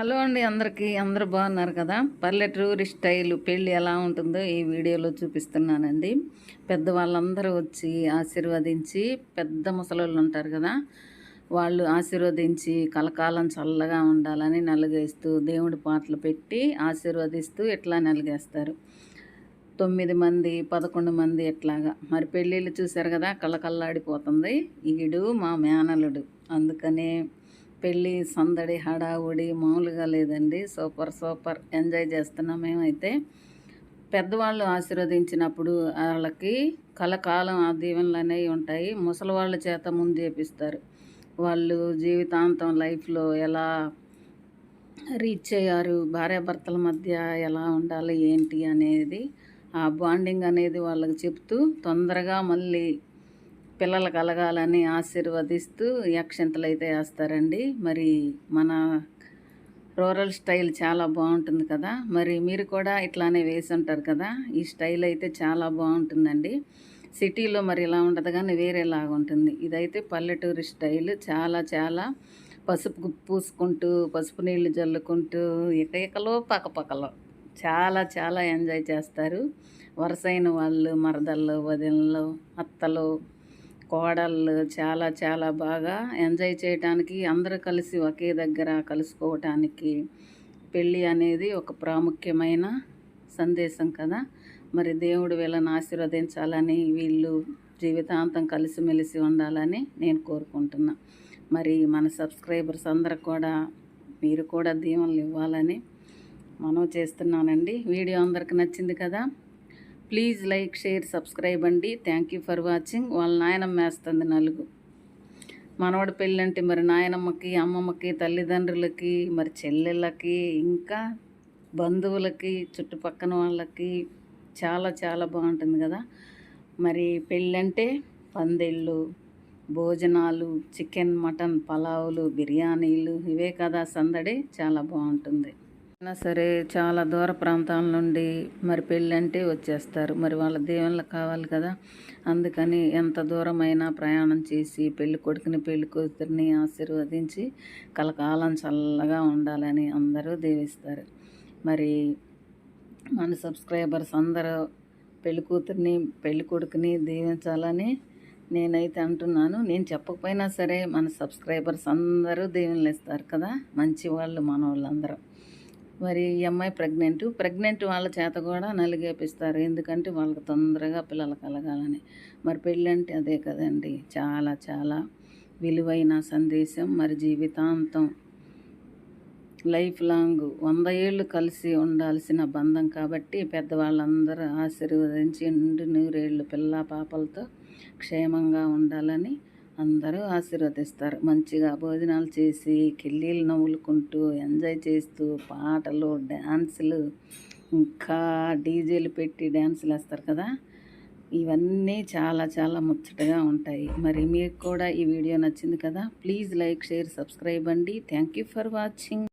Hello అండి అందరికీ. అందరు బాగున్నారు కదా? పల్లెటూరి స్టైల్ పెళ్ళి ఎలా ఉంటుందో ఈ వీడియోలో చూపిస్తున్నానండి. పెద్దవాళ్ళందరూ వచ్చి ఆశీర్వదించి పెద్ద ముసలోళ్ళు ఉంటారు కదా వాళ్ళు ఆశీర్వదించి కలకాలం చల్లగా ఉండాలని నలుగేస్తూ దేవుడి పాటలు పెట్టి ఆశీర్వదిస్తూ ఇట్లా నలిగేస్తారు? తొమ్మిది మంది పదకొండు మంది ఇట్లాగా మరి పెళ్ళిళ్ళు చూశారు కదా కళ్ళకల్లాడిపోతుంది ఈడు మా మేనలుడు అందుకనే పెళ్ళి సందడి హడావుడి మామూలుగా లేదండి. Super super. ఎంజాయ్ చేస్తున్నాం మేమైతే. పెద్దవాళ్ళు ఆశీర్వదించినప్పుడు వాళ్ళకి కలకాలం ఆ దీవెనలు అనేవి ఉంటాయి. ముసలివాళ్ళ చేత ముందు చేపిస్తారు. వాళ్ళు జీవితాంతం లైఫ్లో ఎలా రీచ్ అయ్యారు భార్యాభర్తల మధ్య ఎలా ఉండాలి ఏంటి అనేది ఆ బాండింగ్ అనేది వాళ్ళకి చెప్తూ తొందరగా మళ్ళీ పిల్లలు కలగాలని ఆశీర్వదిస్తూ యక్షంతలు అయితే వేస్తారండి. మరి మన రూరల్ స్టైల్ చాలా బాగుంటుంది కదా. మరి మీరు కూడా ఇట్లానే వేసి ఉంటారు కదా. ఈ స్టైల్ అయితే చాలా బాగుంటుందండి. సిటీలో మరి ఇలా ఉండదు కానీ వేరేలాగా ఉంటుంది. ఇదైతే పల్లెటూరి స్టైల్. చాలా చాలా పసుపు పూసుకుంటూ పసుపు నీళ్ళు జల్లుకుంటూ ఇకలో పక్కపక్కలో చాలా చాలా ఎంజాయ్ చేస్తారు. వరసైన వాళ్ళు మరదళ్ళు వదినలు అత్తలు కోడళ్ళు చాలా చాలా బాగా ఎంజాయ్ చేయడానికి అందరూ కలిసి ఒకే దగ్గర కలుసుకోవటానికి పెళ్ళి అనేది ఒక ప్రాముఖ్యమైన సందేశం కదా. మరి దేవుడు వీళ్ళని ఆశీర్వదించాలని వీళ్ళు జీవితాంతం కలిసిమెలిసి ఉండాలని నేను కోరుకుంటున్నా. మరి మన సబ్స్క్రైబర్స్ అందరు కూడా మీరు కూడా దీవెనలు ఇవ్వాలని మనం చేస్తున్నానండి. వీడియో అందరికి నచ్చింది కదా? ప్లీజ్ లైక్ షేర్ సబ్స్క్రైబ్ అండి. థ్యాంక్ యూ ఫర్ వాచింగ్ వాళ్ళ నాయనమ్మ వేస్తుంది నలుగు. మనవాడి పెళ్ళి అంటే మరి నాయనమ్మకి అమ్మమ్మకి తల్లిదండ్రులకి మరి చెల్లెళ్ళకి ఇంకా బంధువులకి చుట్టుపక్కన వాళ్ళకి చాలా చాలా బాగుంటుంది కదా. మరి పెళ్ళంటే పందిళ్ళు భోజనాలు చికెన్ మటన్ పలావులు బిర్యానీలు ఇవే కదా సందడి. చాలా బాగుంటుంది. అయినా సరే చాలా దూర ప్రాంతాల నుండి మరి పెళ్ళంటే వచ్చేస్తారు. మరి వాళ్ళ దేవుళ్ళు కావాలి కదా. అందుకని ఎంత దూరమైనా ప్రయాణం చేసి పెళ్ళి కొడుకుని పెళ్ళి కూతురిని ఆశీర్వదించి కలకాలం చల్లగా ఉండాలని అందరూ దీవిస్తారు. మరి మన సబ్స్క్రైబర్స్ అందరూ పెళ్ళి కూతుర్ని పెళ్ళి కొడుకుని దీవించాలని నేనైతే అంటున్నాను. నేను చెప్పకపోయినా సరే మన సబ్స్క్రైబర్స్ అందరూ దీవెనలు ఇస్తారు కదా. మంచి వాళ్ళు మన వాళ్ళందరూ మరి ఈ అమ్మాయి ప్రెగ్నెంట్. ప్రెగ్నెంట్ వాళ్ళ చేత కూడా నలిగేపిస్తారు. ఎందుకంటే వాళ్ళకి తొందరగా పిల్లలు కలగాలని. మరి పెళ్ళంటే అదే కదండి. చాలా చాలా విలువైన సందేశం. మరి జీవితాంతం లైఫ్ లాంగ్ వంద ఏళ్ళు కలిసి ఉండాల్సిన బంధం కాబట్టి పెద్దవాళ్ళందరూ ఆశీర్వదించి నిండు నూరేళ్ళు పిల్ల పాపలతో క్షేమంగా ఉండాలని అందరూ ఆశీర్వదిస్తారు. మంచిగా భోజనాలు చేసి కిల్లీలు నవ్వులుకుంటూ ఎంజాయ్ చేస్తూ పాటలు డ్యాన్సులు ఇంకా డీజేలు పెట్టి డ్యాన్సులు వేస్తారు కదా? ఇవన్నీ చాలా చాలా ముచ్చటగా ఉంటాయి. మరి మీకు కూడా ఈ వీడియో నచ్చింది కదా? ప్లీజ్ లైక్ షేర్ సబ్స్క్రైబ్ అండి. Thank you for watching.